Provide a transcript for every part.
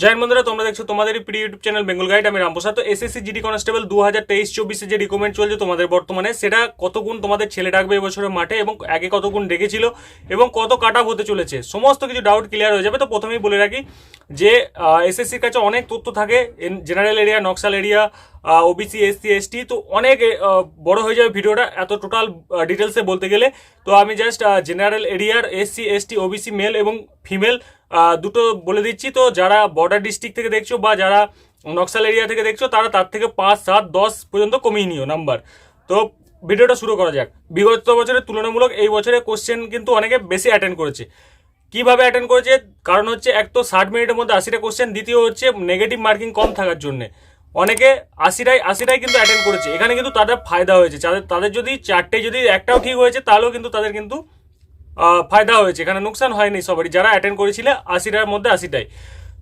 Join বন্ধুরা, তোমরা দেখছ তোমাদের প্রিয় ইউটিউব চ্যানেল বেঙ্গল গাইড আমি রামপ্রসাদ। তো এসএসসি জিডি কনস্টেবল দু হাজার তেইশ চব্বিশে যে রিকমেন্ড চলছে তোমাদের বর্তমানে, সেটা কত গুণ তোমাদের ছেলে ডাকবে এবছরের মাঠে এবং আগে কত গুণ ডেকেছিল এবং কত কাট আপ হতে চলেছে, সমস্ত কিছু ডাউট ক্লিয়ার হয়ে যাবে। তো প্রথমেই বলে রাখি যে এসএসসির কাছে অনেক তথ্য থাকে general area Naxal area OBC SC ST তো অনেক বড় হয়ে যাবে ভিডিওটা। এত টোটাল ডিটেলসে বলতে গেলে। তো আমি জাস্ট জেনারেল এরিয়ার এসসি এসটি ওবিসি মেল এবং ফিমেল দুটো বলে দিচ্ছি। তো যারা বর্ডার ডিস্ট্রিক্ট থেকে দেখছ বা যারা নকশাল এরিয়া থেকে দেখছ, তারা তার থেকে পাঁচ, সাত, দশ পর্যন্ত কমিয়ে নিও নাম্বার তো ভিডিওটা শুরু করা যাক। বিগত বছরের তুলনামূলক এই বছরে কোশ্চেন কিন্তু অনেকে বেশি অ্যাটেন্ড করেছে। কীভাবে অ্যাটেন্ড করেছে? কারণ হচ্ছে এক তো ষাট মিনিটের মধ্যে আশিটা কোশ্চেন দ্বিতীয় হচ্ছে নেগেটিভ মার্কিং কম থাকার জন্য। অনেকে আশিটাই আশিটাই কিন্তু অ্যাটেন্ড করেছে। এখানে কিন্তু তাদের ফায়দা হয়েছে। তাদের তাদের যদি চারটে যদি একটাও ঠিক হয়েছে, তাহলেও কিন্তু তাদের কিন্তু ফায়দা হয়েছে। এখানে নুকসান হয়নি সবারই। যারা অ্যাটেন্ড করেছিলে আশিটার মধ্যে আশিটাই।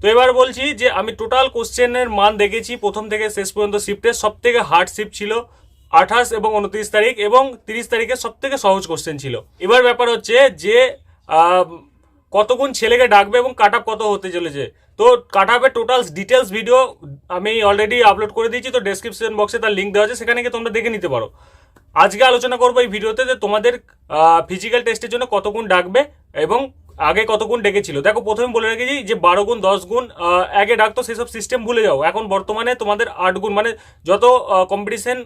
তো এবার বলছি যে, আমি টোটাল কোশ্চেনের মান দেখেছি। প্রথম থেকে শেষ পর্যন্ত শিফটে সব থেকে হার্ড শিফট ছিল আঠাশ এবং উনত্রিশ তারিখ এবং তিরিশ তারিখে সব থেকে সহজ কোশ্চেন ছিল। এবার ব্যাপার হচ্ছে যে কতগুণ ছেলেকে ডাকবে এবং কাট কত হতে চলেছে? তো কাট আপের টোটাল ডিটেলস ভিডিও আমি অলরেডি আপলোড করে দিয়েছি, তো ডেসক্রিপশন বক্সে তার লিঙ্ক দেওয়া আছে, সেখানে গিয়ে তোমরা দেখে নিতে পারো। আজকে আলোচনা করব এই ভিডিওতে যে তোমাদের ফিজিক্যাল টেস্টের জন্য কত গুণ ডাকবে এবং আগে কত গুণ ডেকেছিল। দেখো, প্রথমে বলে রেখেছি যে বারো গুণ, দশ গুণ আগে ডাকতো সেসব সিস্টেম ভুলে যাও। এখন বর্তমানে তোমাদের আট গুণ মানে যত কম্পিটিশন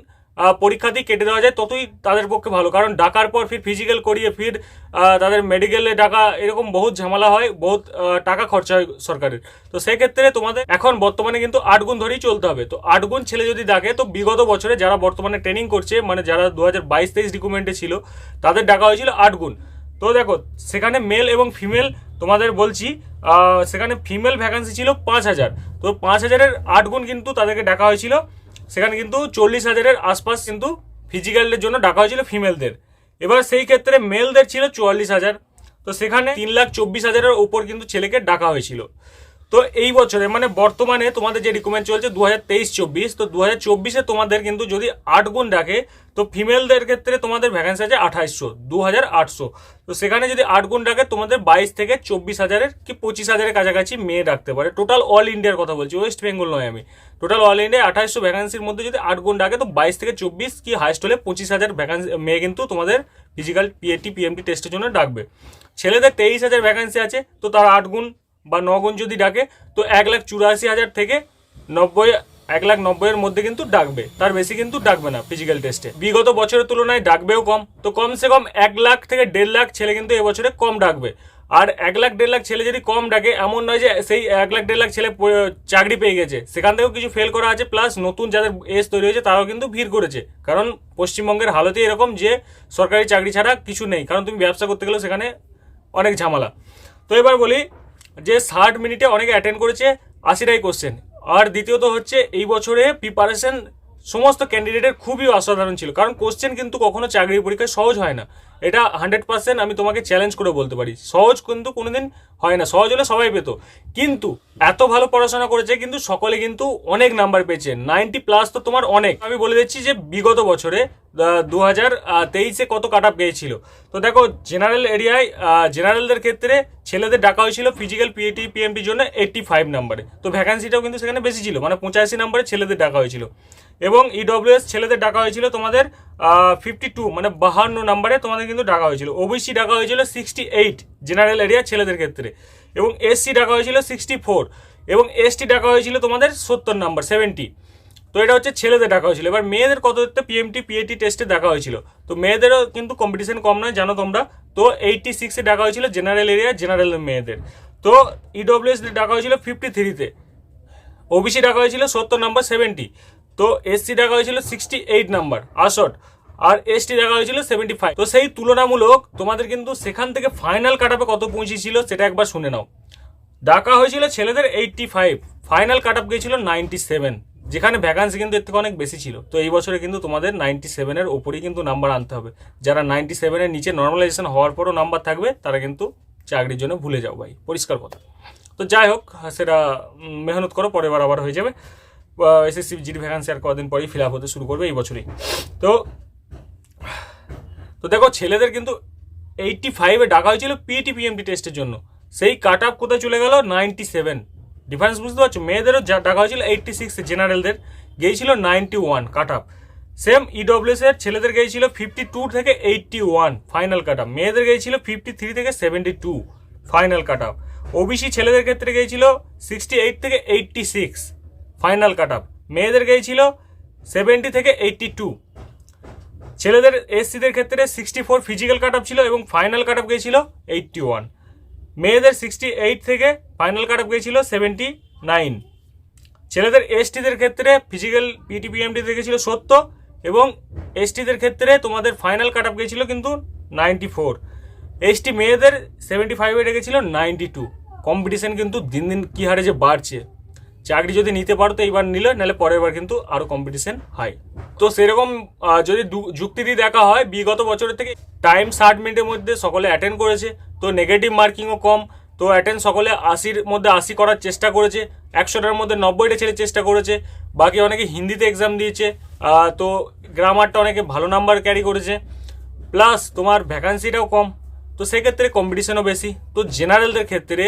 পরীক্ষা দিয়ে কেটে দেওয়া যায়, ততই তাদের পক্ষে ভালো। কারণ ডাকার পর ফির ফিজিক্যাল করিয়ে ফির তাদের মেডিকেলে ডাকা, এরকম বহুত ঝামেলা হয়, বহুত টাকা খরচা হয় সরকারের। তো সেক্ষেত্রে তোমাদের এখন বর্তমানে কিন্তু আট গুণ ধরেই চলতে হবে। তো আট গুণ ছেলে যদি ডাকে, তো বিগত বছরে যারা বর্তমানে ট্রেনিং করছে মানে যারা দু হাজার বাইশ তেইশ রিকুমেন্টে ছিল, তাদের ডাকা হয়েছিল আট গুণ। তো দেখো, সেখানে মেল এবং ফিমেল তোমাদের বলছি সেখানে ফিমেল ভ্যাকান্সি ছিল পাঁচ হাজার। তো পাঁচ হাজারের আট গুণ কিন্তু তাদেরকে ডাকা হয়েছিল। সেখানে কিন্তু চল্লিশ হাজারের আশপাশ কিন্তু ফিজিক্যালের জন্য ডাকা হয়েছিল ফিমেলদের এবার সেই ক্ষেত্রে মেলদের ছিল চুয়াল্লিশ হাজার। তো সেখানে তিন লাখ চব্বিশ হাজারের ওপর কিন্তু ছেলেকে ডাকা হয়েছিল। তো এই বছরে মানে বর্তমানে তোমাদের যে রিকমেন্ড চলছে দু হাজার তেইশ চব্বিশ তো দু হাজার চব্বিশে তোমাদের কিন্তু যদি আট গুণ ডাকে তো ফিমেলদের ক্ষেত্রে তোমাদের ভ্যাকেন্সি আছে আঠাইশশো দু হাজার আটশো। তো সেখানে যদি আট গুণ ডাকে তোমাদের বাইশ থেকে চব্বিশ হাজারের কি পঁচিশ হাজারের কাছাকাছি মেয়ে ডাকতে পারে। টোটাল অল ইন্ডিয়ার কথা বলছি ওয়েস্ট বেঙ্গল নয় আমি। টোটাল অল ইন্ডিয়া আঠাইশশো ভ্যাকেন্সির মধ্যে যদি আট গুণ ডাকে তো বাইশ থেকে চব্বিশ কি হাইস্ট হলে পঁচিশ হাজার ভ্যাকেন্সি মেয়ে কিন্তু তোমাদের ফিজিক্যাল পিএটি পিএমটি টেস্টের জন্য ডাকবে। ছেলেদের তেইশ হাজার ভ্যাকেন্সি আছে, তো তার আট গুণ বা ন গুণ যদি ডাকে, তো এক লাখ চুরাশি হাজার থেকে নব্বই, এক লাখ নব্বইয়ের মধ্যে কিন্তু ডাকবে। তার বেশি কিন্তু ডাকবে না ফিজিক্যাল টেস্টে বিগত বছরের তুলনায় ডাকবেও কম। তো কমসে কম এক লাখ থেকে দেড় লাখ ছেলে কিন্তু এবছরে কম ডাকবে। আর এক লাখ দেড় লাখ ছেলে যদি কম ডাকে, এমন নয় যে সেই এক লাখ দেড় লাখ ছেলে চাকরি পেয়ে গেছে। সেখান থেকেও কিছু ফেল করা আছে প্লাস নতুন যাদের এজ তৈরি হয়েছে, তারাও কিন্তু ভিড় করেছে। কারণ পশ্চিমবঙ্গের হালতে এরকম যে সরকারি চাকরি ছাড়া কিছু নেই। কারণ তুমি ব্যবসা করতে গেলেও সেখানে অনেক ঝামেলা। তো এবার বলি যে ষাট মিনিটে অনেকে অ্যাটেন্ড করেছে আশিটাই কোশ্চেন আর দ্বিতীয়ত হচ্ছে এই বছরে প্রিপারেশন সমস্ত ক্যান্ডিডেটের খুবই অসাধারণ ছিল। কারণ কোশ্চেন কিন্তু কখনো চাকরির পরীক্ষায় সহজ হয় না। এটা হান্ড্রেড পার্সেন্ট আমি তোমাকে চ্যালেঞ্জ করে বলতে পারি। সহজ কিন্তু কোনোদিন হয় না। সহজ হলে সবাই পেতো। কিন্তু এত ভালো পড়াশোনা করেছে কিন্তু সকলে কিন্তু অনেক নাম্বার পেয়েছে। নাইনটি প্লাস তো তোমার অনেক। আমি বলে দিচ্ছি যে বিগত বছরে দু হাজার তেইশে কত কাট আপ গিয়েছিল। তো দেখো জেনারেল এরিয়ায় জেনারেলদের ক্ষেত্রে ছেলেদের ডাকা হয়েছিল ফিজিক্যাল পিএটি পিএমটির জন্য এইটটি ফাইভ নাম্বারে তো ভ্যাকান্সিটাও কিন্তু সেখানে বেশি ছিল। মানে পঁচাশি নাম্বারে ছেলেদের ডাকা হয়েছিল। এবং ইডব্লিউএস ছেলেদের ডাকা হয়েছিল তোমাদের ফিফটি টু মানে বাহান্ন নাম্বারে তোমাদের কিন্তু ডাকা হয়েছিল। ওবিসি ডাকা হয়েছিল সিক্সটি এইট জেনারেল এরিয়া ছেলেদের ক্ষেত্রে এবং এসসি ডাকা হয়েছিল সিক্সটি ফোর এবং এসটি ডাকা হয়েছিল তোমাদের সত্তর নাম্বার সেভেন্টি তো এটা হচ্ছে ছেলেদের ডাকা হয়েছিল। এবার মেয়েদের কত পিএমটি পিএটি টেস্টে দেখা হয়েছিল। তো মেয়েদেরও কিন্তু কম্পিটিশন কম নয়, জানো তোমরা। তো এইটটি সিক্সে ডাকা হয়েছিল জেনারেল এরিয়া জেনারেল মেয়েদের। তো ইডব্লিউএস ডাকা হয়েছিল ফিফটি থ্রিতে ওবিসি ডাকা হয়েছিল সত্তর নাম্বার সেভেন্টি তো এসসি ডাকা হয়েছিল সিক্সটি এইট নাম্বার আশট আর এসটি ডাকা হয়েছিল সেভেন্টি ফাইভ তো সেই তুলনামূলক তোমাদের কিন্তু সেখান থেকে ফাইনাল কাটাপে কত পৌঁছেছিল সেটা একবার শুনে নাও। ডাকা হয়েছিল ছেলেদের eighty five final cut up গিয়েছিল নাইনটি সেভেন যেখানে ভ্যাকান্সি কিন্তু এর থেকে অনেক বেশি ছিল। তো এই বছরে কিন্তু তোমাদের নাইনটি সেভেনের ওপরেই কিন্তু নাম্বার আনতে হবে। যারা নাইনটি সেভেনের নিচে নর্মালাইজেশন হওয়ার পরও নাম্বার থাকবে, তারা কিন্তু চাকরির জন্য ভুলে যাও ভাই, পরিষ্কার কথা। তো যাই হোক, সেটা মেহনত করো, পরের বার আবার হয়ে যাবে। এসএসসি জিডি ভ্যাকান্সি আর কদিন পরেই ফিল আপ হতে শুরু করবে এই বছরই। তো তো দেখো, ছেলেদের কিন্তু এইটটি ফাইভে ডাকা হয়েছিল পিএটি পিএমটি টেস্টের জন্য। সেই কাট আপ কোথায় চলে গেল? নাইনটি সেভেন ডিফারেন্স বুঝতে পারছ? মেয়েদেরও যা ডাকা হয়েছিল এইটটি সিক্স জেনারেলদের গিয়েছিল ninety one cut up same E W S এর ছেলেদের গিয়েছিল ফিফটি টু থেকে eighty one final cut up মেয়েদের গিয়েছিল ফিফটি থ্রি থেকে seventy two final cut up OBC ছেলেদের ক্ষেত্রে গিয়েছিল সিক্সটি এইট থেকে eighty six final cut up মেয়েদের গিয়েছিল সেভেন্টি থেকে এইটটি টু ছেলেদের এসসিদের ক্ষেত্রে sixty four physical cut up ছিল এবং ফাইনাল কাট আপ গিয়েছিল এইটটি ওয়ান মেয়েদের সিক্সটি এইট থেকে ফাইনাল কাট আপ গিয়েছিল সেভেন্টি নাইন ছেলেদের এসটিদের ক্ষেত্রে ফিজিক্যাল পিটিপিএমটি গেছিল সত্তর এবং এসটিদের ক্ষেত্রে তোমাদের ফাইনাল কাট আপ গিয়েছিল কিন্তু নাইনটি ফোর এসটি মেয়েদের সেভেন্টি ফাইভে রেখেছিল নাইনটি টু কম্পিটিশন কিন্তু দিন দিন কী হারে যে বাড়ছে। চাকরি যদি নিতে পারো তো এইবার নিলে, নাহলে পরের বার কিন্তু আরও কম্পিটিশন হয় তো সেরকম যদি যুক্তি দিয়ে দেখা হয়, বিগত বছরের থেকে টাইম ষাট মিনিটের মধ্যে সকলে অ্যাটেন্ড করেছে, তো নেগেটিভ মার্কিংও কম, তো অ্যাটেন্ড সকলে আশির মধ্যে আশি করার চেষ্টা করেছে, একশোটার মধ্যে নব্বইটা ছেলে চেষ্টা করেছে, বাকি অনেকে হিন্দিতে এক্সাম দিয়েছে তো গ্রামারটা অনেকে ভালো নাম্বার ক্যারি করেছে প্লাস তোমার ভ্যাকান্সিটাও কম, তো সেক্ষেত্রে কম্পিটিশনও বেশি। তো জেনারেলদের ক্ষেত্রে,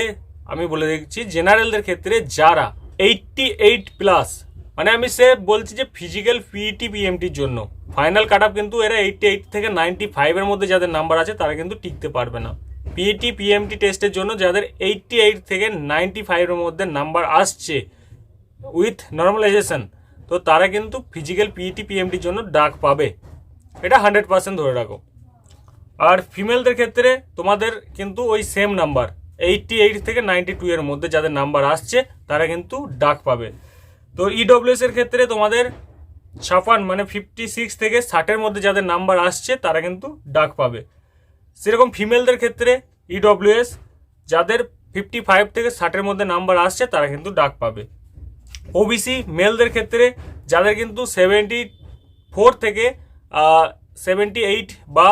আমি বলে দিচ্ছি জেনারেলদের ক্ষেত্রে যারা এইটটি এইট প্লাস মানে আমি সে বলছি যে ফিজিক্যাল পিইটি পিএমটির জন্য। ফাইনাল কাট কিন্তু এরা এইটটি এইট থেকে নাইনটি ফাইভের মধ্যে যাদের নাম্বার আছে, তারা কিন্তু টিকতে পারবে না। পিইটি পিএমটি টেস্টের জন্য যাদের এইটটি এইট থেকে নাইনটি ফাইভের মধ্যে নাম্বার আসছে উইথ নর্মালাইজেশন তো তারা কিন্তু ফিজিক্যাল পিইটি পিএমটির জন্য ডাক পাবে। এটা হান্ড্রেড পার্সেন্ট ধরে রাখো। আর ফিমেলদের ক্ষেত্রে তোমাদের কিন্তু ওই সেম নাম্বার এইটটি এইট থেকে নাইনটি টু এর মধ্যে যাদের নাম্বার আসছে, তারা কিন্তু ডাক পাবে। তো ইডব্লিউএস এর ক্ষেত্রে তোমাদের ছাপান মানে ফিফটি সিক্স থেকে ষাটের মধ্যে যাদের নাম্বার আসছে, তারা কিন্তু ডাক পাবে। সেরকম ফিমেলদের ক্ষেত্রে ইডব্লিউএস যাদের ফিফটি ফাইভ থেকে ষাটের মধ্যে নাম্বার আসছে, তারা কিন্তু ডাক পাবে। ওবিসি মেলদের ক্ষেত্রে যাদের কিন্তু সেভেন্টি ফোর থেকে সেভেন্টি এইট বা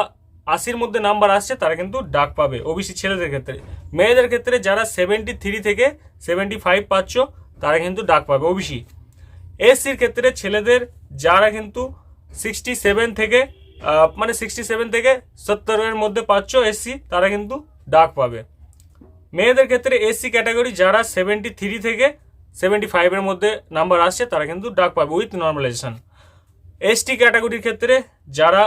আশির মধ্যে নাম্বার আসছে, তারা কিন্তু ডাক পাবে ওবিসি ছেলেদের ক্ষেত্রে। মেয়েদের ক্ষেত্রে যারা সেভেন্টি থ্রি থেকে সেভেন্টি ফাইভ পাচ্ছ, তারা কিন্তু ডাক পাবে ওবিসি এসসির ক্ষেত্রে ছেলেদের যারা কিন্তু সিক্সটি সেভেন থেকে মানে সিক্সটি সেভেন থেকে সত্তরের মধ্যে পাচ্ছ এসসি তারা কিন্তু ডাক পাবে। মেয়েদের ক্ষেত্রে এসসি ক্যাটাগরি যারা সেভেন্টি থ্রি থেকে সেভেন্টি ফাইভের মধ্যে নাম্বার আসছে, তারা কিন্তু ডাক পাবে উইথ নর্মালাইজেশন এসটি ক্যাটাগরির ক্ষেত্রে যারা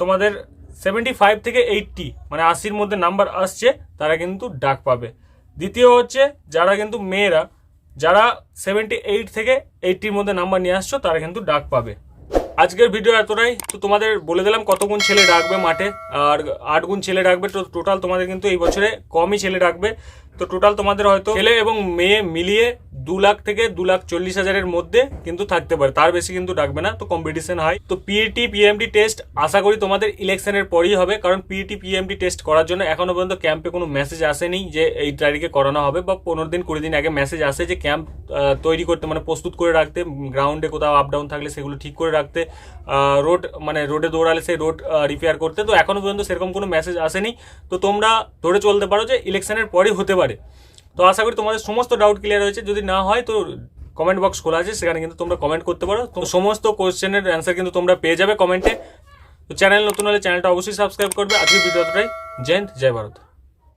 তোমাদের সেভেন্টি ফাইভ থেকে এইটটি মানে আশির মধ্যে নাম্বার আসছে, তারা কিন্তু ডাক পাবে। দ্বিতীয় হচ্ছে, যারা কিন্তু মেয়েরা, যারা সেভেন্টি এইট থেকে এইটটির মধ্যে নাম্বার নিয়ে আসছো, তারা কিন্তু ডাক পাবে। আজকের ভিডিও এতটাই। তো তোমাদের বলে দিলাম কত গুণ ছেলে ডাকবে মাঠে, আর আট গুণ ছেলে ডাকবে, তো টোটাল তোমাদের কিন্তু এই বছরে কমই ছেলে ডাকবে। তো টোটাল তোমাদের হয়তো ছেলে এবং মেয়ে মিলিয়ে দু লাখ থেকে দু লাখ চল্লিশ হাজারের মধ্যে কিন্তু থাকতে পারে। তার বেশি কিন্তু ডাকবে না, তো কম্পিটিশন হয়। তো পিএটি পিএমডি টেস্ট আশা করি তোমাদের ইলেকশনের পরই হবে, কারণ পিএটি পিএমডি টেস্ট করার জন্য এখনও পর্যন্ত ক্যাম্পে কোনো মেসেজ আসেনি যে এই তারিখে করানো হবে, বা পনেরো দিন, কুড়ি দিন আগে মেসেজ আসে যে ক্যাম্প তৈরি করতে মানে প্রস্তুত করে রাখতে গ্রাউন্ডে কোথাও আপ ডাউন থাকলে সেগুলো ঠিক করে রাখতে রোড মানে রোডে দৌড়ালে সেই রোড রিপেয়ার করতে। তো এখনও পর্যন্ত সেরকম কোনো মেসেজ আসেনি। তো তোমরা ধরে চলতে পারো যে ইলেকশনের পরই হতে পারে। তো আশা করি তোমাদের সমস্ত ডাউট ক্লিয়ার হয়েছে। যদি না হয় তো কমেন্ট বক্স খোলা আছে সেখানে কিন্তু তোমরা কমেন্ট করতে পারো। তো সমস্ত কোয়েশ্চেনের অ্যান্সার কিন্তু তোমরা পেয়ে যাবে কমেন্টে তো চ্যানেল নতুন হলে চ্যানেলটা অবশ্যই সাবস্ক্রাইব করবে। আজকের ভিডিওটাই হিন্দ, জয় ভারত।